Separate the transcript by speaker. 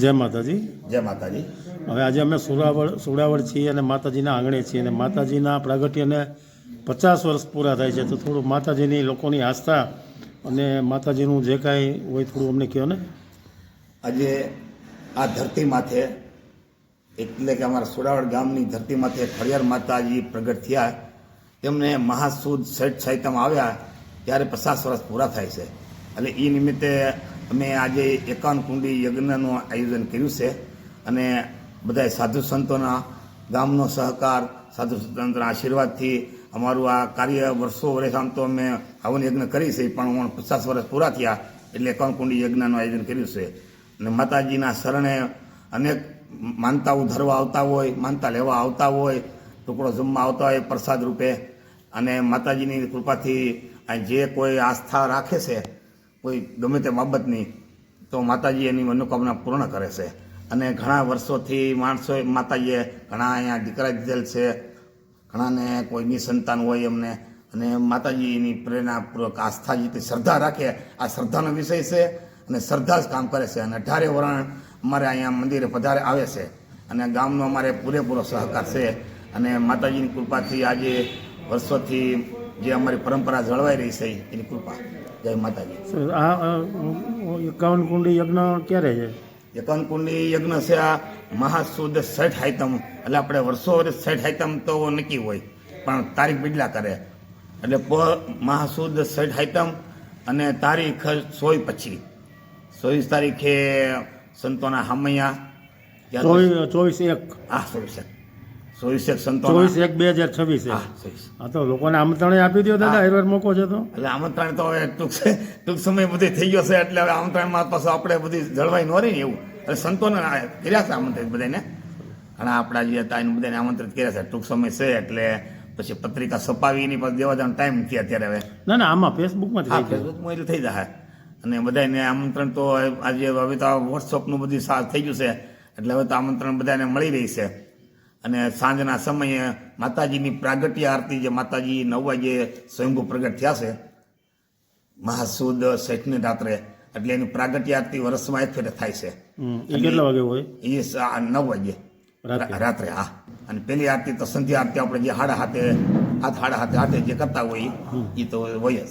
Speaker 1: જય માતાજી.
Speaker 2: જય માતાજી.
Speaker 1: હવે આજે અમે સુરાવળ સુડાવળ છીએ અને માતાજીના આંગણે છીએ અને માતાજીના પ્રાગટ્યને પચાસ વર્ષ પૂરા થાય છે. તો થોડું માતાજીની લોકોની આસ્થા અને માતાજીનું જે કાંઈ હોય થોડું અમને કહો ને.
Speaker 2: આજે આ ધરતી માથે એટલે કે અમારા સુરાવળ ગામની ધરતી માથે ખડિયાર માતાજી પ્રગટ થયા. તેમને મહાસુદ શેઠ સાહિત્યમાં આવ્યા ત્યારે પચાસ વર્ષ પૂરા થાય છે. એટલે એ નિમિત્તે અમે આજે એકાવન કુંડી યજ્ઞનું આયોજન કર્યું છે અને બધા સાધુ સંતોના ગામનો સહકાર, સાધુ સંતોના આશીર્વાદથી અમારું આ કાર્ય વર્ષો વર્ષ આમ તો અમે હવન યજ્ઞ કરી છે, પણ હું પચાસ વર્ષ પૂરા થયા એટલે એકાવન કુંડી યજ્ઞનું આયોજન કર્યું છે. અને માતાજીના શરણે અનેક માનતાઓ ધરવા આવતા હોય, માનતા લેવા આવતા હોય, ટુકડો જમવા આવતા હોય પ્રસાદ રૂપે. અને માતાજીની કૃપાથી જે કોઈ આસ્થા રાખે છે કોઈ ગમે તે બાબતની તો માતાજી એની મનોકામના પૂર્ણ કરે છે. અને ઘણા વર્ષોથી માણસો માતાજીએ ઘણા અહીંયા દીકરા દીધેલ છે. ઘણાને કોઈની સંતાન હોય એમને. અને માતાજીની પ્રેરણાપૂર્વક આસ્થા જે તે શ્રદ્ધા રાખે, આ શ્રદ્ધાનો વિષય છે અને શ્રદ્ધા જ કામ કરે છે. અને અઢારે વરણ અમારે અહીંયા મંદિરે પધારે આવે છે. અને ગામનો અમારે પૂરેપૂરો સહકાર છે. અને માતાજીની કૃપાથી આજે વર્ષોથી જે અમારી પરંપરા જળવાઈ રહી છે એની કૃપા. જય માતાજી.
Speaker 1: આ એકાવન કુંડી યજ્ઞ ક્યારે છે?
Speaker 2: એકાવન કુંડી યજ્ઞ છે આ મહાસુદ સેઠ હાઈતમ એટલે આપણે વર્ષો વર્ષ સેઠ હાઈતમ તો નક્કી હોય પણ તારીખ બદલા કરે. એટલે પ મહાસુદ સેઠ હાઈતમ અને તારીખ સોય પછી. ચોવીસ તારીખે સંતોના હામૈયા.
Speaker 1: ચોવીસ એક.
Speaker 2: હા ચોવીસ એક. ચોવીસ એક
Speaker 1: ચોવીસ એક બે હજાર છવ્વીસ.
Speaker 2: હા
Speaker 1: તો લોકોને આમંત્રણ આપી દો દાદા હરવાર મોકો છે તો.
Speaker 2: એટલે આમંત્રણ તો હવે ટૂંક ટૂંક સમય બધી થઈ ગયો છે એટલે હવે આમંત્રણમાં પાછું આપણે બધી જળવાઈ ન રહી ને એવું. એટલે સંતોને કર્યા છે આમંત્રિત બધાને. ઘણા આપણા જે હતા એને બધાને આમંત્રિત કર્યા છે. ટૂંક સમય છે એટલે પછી પત્રિકા છપાવી એની પાસે દેવા જવાનો ટાઈમ નથી અત્યારે હવે.
Speaker 1: ના ના આમાં ફેસબુકમાં
Speaker 2: હા ફેસબુકમાં એટલે થઈ જાય અને બધાને આમંત્રણ તો આજે હવે તો વોટ્સઅપનું બધું સાથ થઈ ગયું છે. એટલે હવે તો આમંત્રણ બધાને મળી રહી છે. અને સાંજના સમયે માતાજીની પ્રાગટ્ય આરતી જે માતાજી નવ વાગે સ્વયંભૂ પ્રગટ થયા છે મહાસુદ શેઠની રાત્રે એટલે એની પ્રાગટ્ય આરતી વર્ષમાં એક ફેરે થાય છે.
Speaker 1: કેટલા વાગે હોય?
Speaker 2: એ નવ વાગે. રાત્રે. હા. અને પેલી આરતી તો સંધ્યા આરતી આપણે જે હાડા હાથે હાથ હાડા હાથે હાથે જે કરતા હોય એ તો હોય જ.